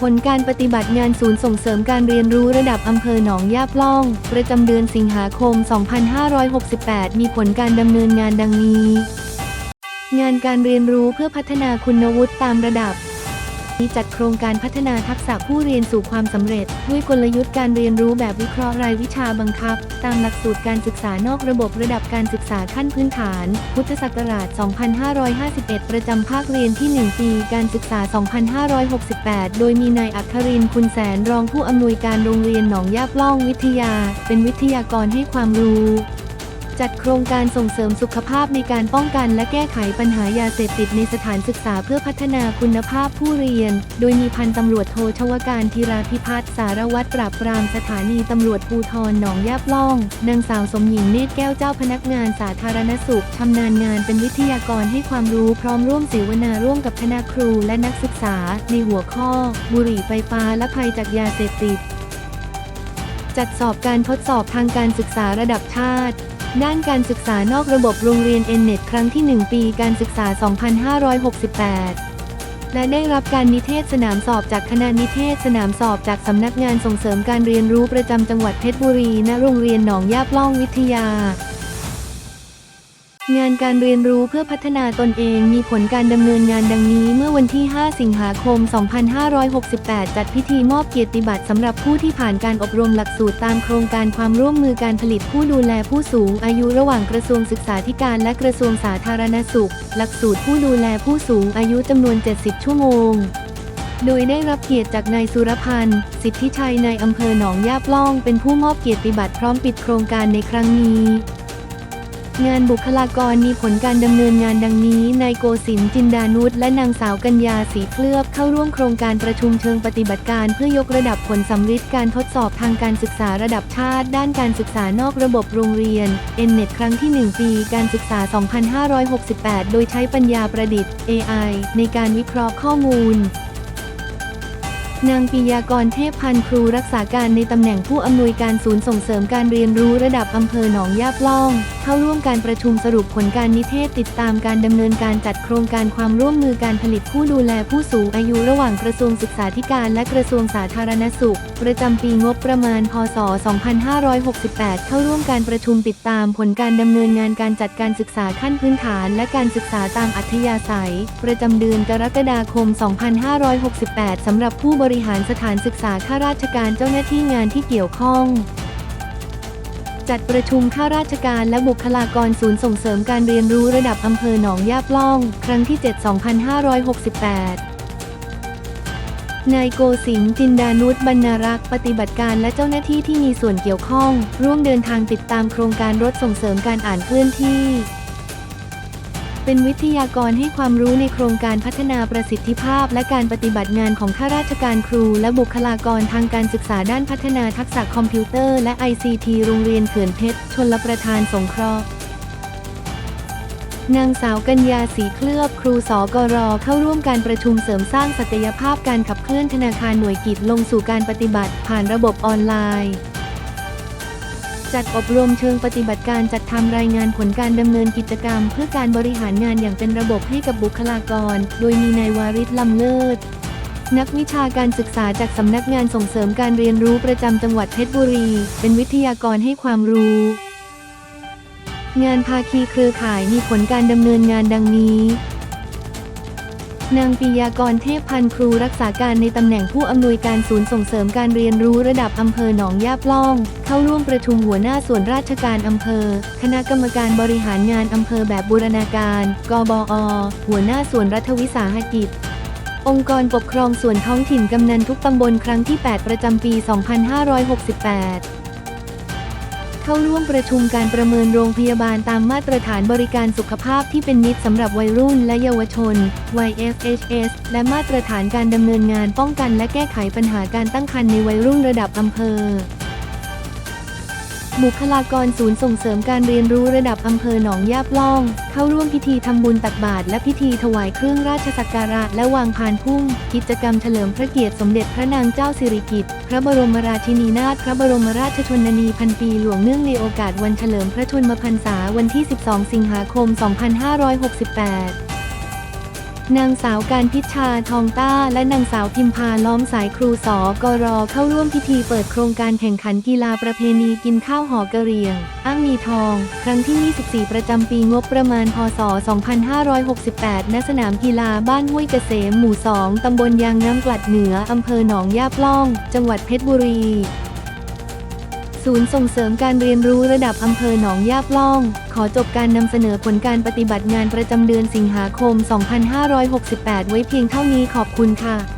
ผลการปฏิบัติงานศูนย์ส่งเสริมการเรียนรู้ระดับอำเภอหนองยาปล่อง ประจำเดือนสิงหาคม 2568 มีผลการดำเนินงานดังนี้ งานการเรียนรู้เพื่อพัฒนาคุณวุฒิตามระดับ มีจัดโครงการพัฒนาทักษะผู้เรียนสู่ความสำเร็จ ด้วยกลยุทธ์การเรียนรู้แบบวิเคราะห์รายวิชาบังคับ ตามหลักสูตรการศึกษานอกระบบระดับการศึกษาขั้นพื้นฐาน พุทธศักราช 2551 ประจำภาคเรียนที่ 1 ปี การศึกษา 2568 โดยมีนายอัครินคุณแสนรองผู้อำนวยการโรงเรียนหนองยาปล่องวิทยา เป็นวิทยากรให้ความรู้ จัดโครงการส่งเสริมสุขภาพในการป้องกันและแก้ไขปัญหายาเสพติดในสถานศึกษาเพื่อพัฒนาคุณภาพผู้เรียน โดยมีพันตำรวจโทชวการธีราพิพัฒน์สารวัตรปราบปรามสถานีตำรวจภูธรหนองยาปล่อง นางสาวสมหญิงเนตรแก้วเจ้าพนักงานสาธารณสุขชำนาญงานเป็นวิทยากรให้ความรู้พร้อมร่วมเสวนาร่วมกับคณะครูและนักศึกษา ในหัวข้อ บุหรี่ไฟฟ้าและภัยจากยาเสพติด จัดสอบการทดสอบทางการศึกษาระดับชาติ ด้านการศึกษานอกระบบโรงเรียนเอ็นเน็ตครั้งที่ 1 ปีการศึกษา 2568 และได้รับการนิเทศสนามสอบจากคณะนิเทศสนามสอบจากสำนักงานส่งเสริมการเรียนรู้ประจำจังหวัดเพชรบุรีณโรงเรียนหนองยาปล่องวิทยา งานการเรียนรู้เพื่อพัฒนาตนเองมีผลการดำเนินงานดังนี้เมื่อวันที่ 5 สิงหาคม 2568 จัดพิธีมอบเกียรติบัตรสำหรับผู้ที่ผ่านการอบรมหลักสูตรตามโครงการความร่วมมือการผลิตผู้ดูแลผู้สูงอายุระหว่างกระทรวงศึกษาธิการและกระทรวงสาธารณสุข หลักสูตรผู้ดูแลผู้สูงอายุจำนวน 70 ชั่วโมงโดยได้รับเกียรติจากนายสุรพันธ์ สิทธิชัยในายอำเภอหนองยาปล่อง เป็นผู้มอบเกียรติบัตรพร้อมปิดโครงการในครั้งนี้ งานบุคลากรมีผลการดำเนินงานดังนี้ นายโกศินจินดานุชและนางสาวกัญญาสีเคลือบเข้าร่วมโครงการประชุมเชิงปฏิบัติการเพื่อยกระดับผลสำฤทธิ์การทดสอบทางการศึกษาระดับชาติ ด้านการศึกษานอกระบบโรงเรียน n n e t ครั้งที่ 1 ปีการศึกษา 2568 โดยใช้ปัญญาประดิษฐ์ AI ในการวิเคราะห์ข้อมูลนางปิยากรเทพพันธ์ครูรักษาการในตำแหน่งผู้อำนวยการศูนย์ส่งเสริมการเรียนรู้ระดับอำเภอหนองยาปล่อง เข้าร่วมการประชุมสรุปผลการนิเทศติดตามการดำเนินการจัดโครงการความร่วมมือการผลิตผู้ดูแลผู้สูงอายุระหว่างกระทรวงศึกษาธิการและกระทรวงสาธารณสุข ประจำปีงบประมาณ พศ 2568 เข้าร่วมการประชุมติดตามผลการดำเนินงานการจัดการศึกษาขั้นพื้นฐาน และการศึกษาตามอัธยาศัย ประจำเดือนกรกฎาคม 2568 สำหรับผู้บริหารสถานศึกษาข้าราชการเจ้าหน้าที่งานที่เกี่ยวข้อง จัดประชุมข้าราชการและบุคลากรศูนย์ส่งเสริมการเรียนรู้ระดับอำเภอหนองยาปล่อง ครั้งที่ 7 2568นายโกสิงห์จินดานุชบรรณรักษ์ปฏิบัติการและเจ้าหน้าที่ที่มีส่วนเกี่ยวข้อง ร่วมเดินทางติดตามโครงการรถส่งเสริมการอ่านเคลื่อนที่ เป็นวิทยากรให้ความรู้ในโครงการพัฒนาประสิทธิภาพ และการปฏิบัติงานของข้าราชการครู และบุคลากรทางการศึกษาด้านพัฒนาทักษะคอมพิวเตอร์และ ICT โรงเรียนเขื่อนเพชรชนลประทานสงเคราะห์นางสาวกัญญาสีเคลือบครูสกรเข้าร่วมการประชุมเสริมสร้างศักยภาพการขับเคลื่อนธนาคารหน่วยกิจลงสู่การปฏิบัติผ่านระบบออนไลน์ จัดอบรมเชิงปฏิบัติการจัดทำรายงานผลการดำเนินกิจกรรม เพื่อการบริหารงานอย่างเป็นระบบให้กับบุคลากร โดยมีนายวาริศลำเลิศ นักวิชาการศึกษาจากสำนักงานส่งเสริมการเรียนรู้ประจำจังหวัดเพชรบุรี เป็นวิทยากรให้ความรู้ งานภาคีเครือข่ายมีผลการดำเนินงานดังนี้ นางปิยากรเทพพันธ์ครูรักษาการในตำแหน่งผู้อำนวยการศูนย์ส่งเสริมการเรียนรู้ระดับอำเภอหนองยาปล่อง เข้าร่วมประชุมหัวหน้าส่วนราชการอำเภอ คณะกรรมการบริหารงานอำเภอแบบบูรณาการ กบอ หัวหน้าส่วนรัฐวิสาหกิจ องค์กรปกครองส่วนท้องถิ่นกำนันทุกตำบลครั้งที่ 8 ประจำปี 2568 เข้าร่วมประชุมการประเมินโรงพยาบาลตามมาตรฐานบริการสุขภาพที่เป็นมิตรสำหรับวัยรุ่นและเยาวชน YFHS และมาตรฐานการดำเนินงานป้องกันและแก้ไขปัญหาการตั้งครรภ์ในวัยรุ่นระดับอำเภอ บุคลากรศูนย์ส่งเสริมการเรียนรู้ระดับอำเภอหนองยาปล่อง เข้าร่วมพิธีทำบุญตักบาตรและพิธีถวายเครื่องราชสักการะและวางพานพุ่มกิจกรรมเฉลิมพระเกียรติสมเด็จพระนางเจ้าสิริกิติ์พระบรมราชินีนาถพระบรมราชชนนีพันปีหลวงเนื่องในโอกาสวันเฉลิมพระชนมพรรษาวันที่ 12 สิงหาคม 2568 นางสาวการพิชาทองต้า และนางสาวพิมพาล้อมสายครูสอกรอเข้าร่วมพิธีเปิดโครงการแข่งขันกีฬาประเพณีกินข้าวหอกระเรียง อ้างมีทอง ครั้งที่ 24 ประจำปีงบประมาณ พศ 2568 ณ สนามกีฬาบ้านห้วยเกษมหมู่ 2 ตำบลยางน้ำกลัดเหนือ อำเภอหนองยาปล่อง จังหวัดเพชรบุรี ศูนย์ส่งเสริมการเรียนรู้ระดับอำเภอหนองยาปล่อง ขอจบการนำเสนอผลการปฏิบัติงานประจำเดือนสิงหาคม 2568 ไว้เพียงเท่านี้ขอบคุณค่ะ